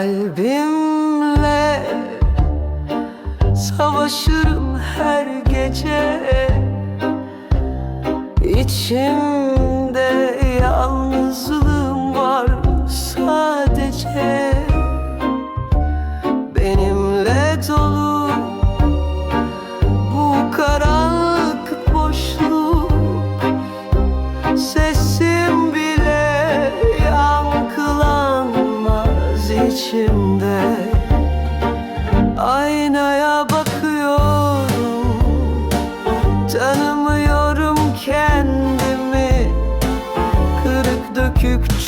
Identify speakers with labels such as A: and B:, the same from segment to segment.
A: Kalbimle savaşırım her gece. İçimde yalnızlığım var sadece. Benimle dolu içimde Aynaya bakıyorum Tanımıyorum kendimi. Kırık dökük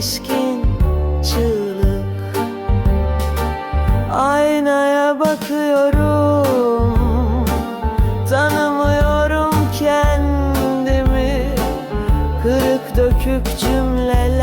A: şişkin çığlık. Aynaya bakıyorum Tanımıyorum kendimi. Kırık dökük cümleler